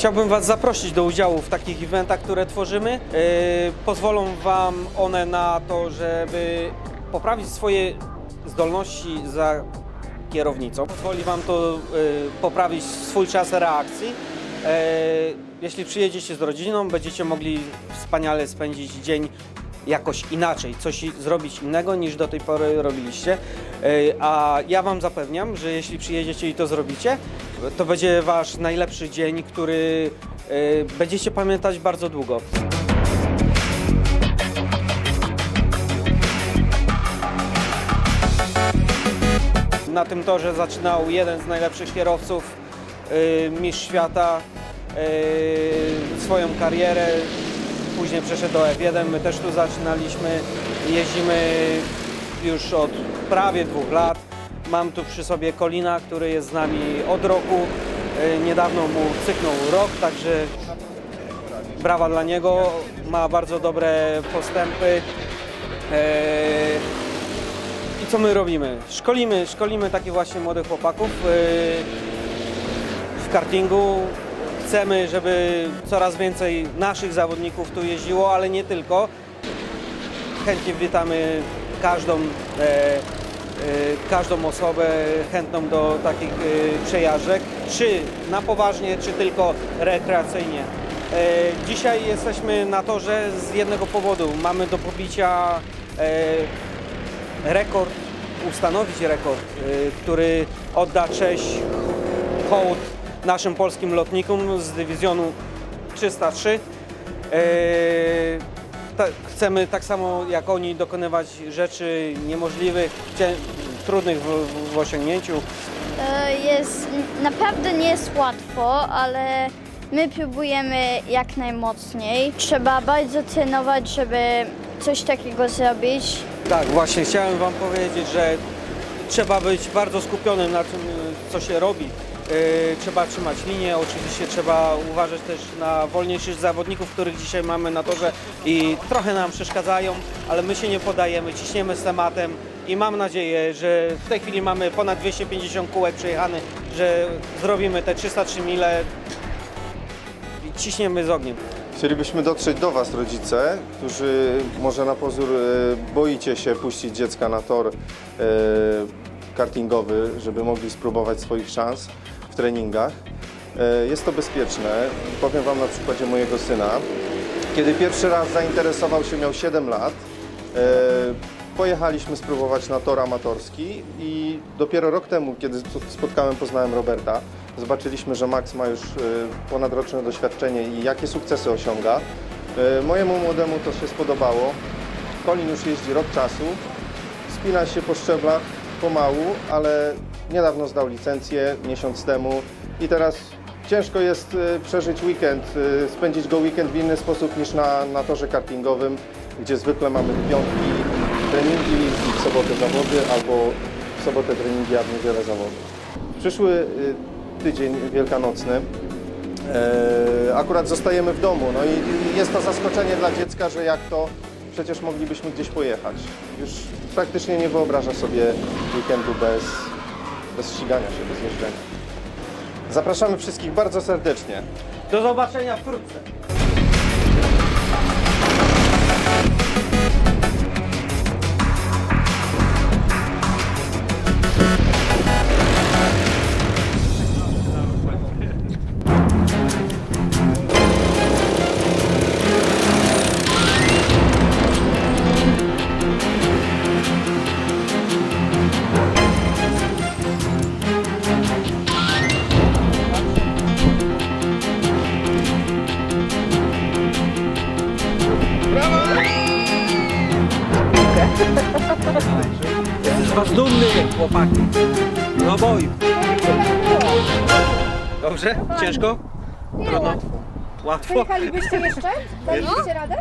Chciałbym Was zaprosić do udziału w takich eventach, które tworzymy. Yy, pozwolą Wam one na to, żeby poprawić swoje zdolności za kierownicą. Pozwoli Wam to yy, poprawić swój czas reakcji. Yy, jeśli przyjedziecie z rodziną, będziecie mogli wspaniale spędzić dzień jakoś inaczej, coś zrobić innego niż do tej pory robiliście. A ja Wam zapewniam, że jeśli przyjedziecie i to zrobicie, to będzie Wasz najlepszy dzień, który yy, będziecie pamiętać bardzo długo. Na tym torze zaczynał jeden z najlepszych kierowców, yy, mistrz świata, yy, swoją karierę. Później przeszedł do F1, my też tu zaczynaliśmy. Jeździmy już od prawie dwóch lat. Mam tu przy sobie Kolina, który jest z nami od roku. Yy, Niedawno mu cyknął rok, także brawa dla niego. Ma bardzo dobre postępy. Yy, i co my robimy? Szkolimy, szkolimy takich właśnie młodych chłopaków yy, w kartingu. Chcemy, żeby coraz więcej naszych zawodników tu jeździło, ale nie tylko. Chętnie witamy każdą, e, e, każdą osobę chętną do takich e, przejażdżek, czy na poważnie, czy tylko rekreacyjnie. E, dzisiaj jesteśmy na torze z jednego powodu. Mamy do pobicia rekord, ustanowić rekord, y, który odda cześć, hołd naszym polskim lotnikom z dywizjonu 303. Ta, chcemy tak samo jak oni dokonywać rzeczy niemożliwych, trudnych w, w, osiągnięciu. E, Jest, naprawdę nie jest łatwo, ale my próbujemy jak najmocniej. Trzeba bardzo trenować, żeby coś takiego zrobić. Tak, właśnie chciałem Wam powiedzieć, że trzeba być bardzo skupionym na tym, co się robi. Yy, Trzeba trzymać linię, oczywiście trzeba uważać też na wolniejszych zawodników, których dzisiaj mamy na torze i trochę nam przeszkadzają, ale my się nie podajemy, ciśniemy z tematem i mam nadzieję, że w tej chwili mamy ponad 250 kółek przejechanych, że zrobimy te 303 mile i ciśniemy z ogniem. Chcielibyśmy dotrzeć do Was, rodzice, którzy może na pozór e, boicie się puścić dziecka na tor e, kartingowy, żeby mogli spróbować swoich szans w treningach. E, Jest to bezpieczne. Powiem Wam na przykładzie mojego syna. Kiedy pierwszy raz zainteresował się, miał 7 lat, e, pojechaliśmy spróbować na tor amatorski i dopiero rok temu, kiedy spotkałem, poznałem Roberta, zobaczyliśmy, że Max ma już e, ponadroczne doświadczenie i jakie sukcesy osiąga. Mojemu młodemu to się spodobało. Colin już jeździ rok czasu, spina się po szczeblach pomału, ale niedawno zdał licencję, miesiąc temu i teraz ciężko jest e, przeżyć weekend, e, spędzić go weekend w inny sposób niż na, na torze kartingowym, gdzie zwykle mamy piątki treningi i w sobotę zawody, albo w sobotę treningi, a w niedzielę zawody. Przyszły e, tydzień wielkanocny e, akurat zostajemy w domu, no i jest to zaskoczenie dla dziecka, że jak to przecież moglibyśmy gdzieś pojechać. Już praktycznie nie wyobraża sobie weekendu bez, bez ścigania się, bez jeżdżenia. Zapraszamy wszystkich bardzo serdecznie. Do zobaczenia wkrótce. Jestem z was dumny, chłopaki. Do boju. Dobrze? Ciężko? Trudno? łatwo. Łatwo? Pojechalibyście jeszcze? Dalibyście radę?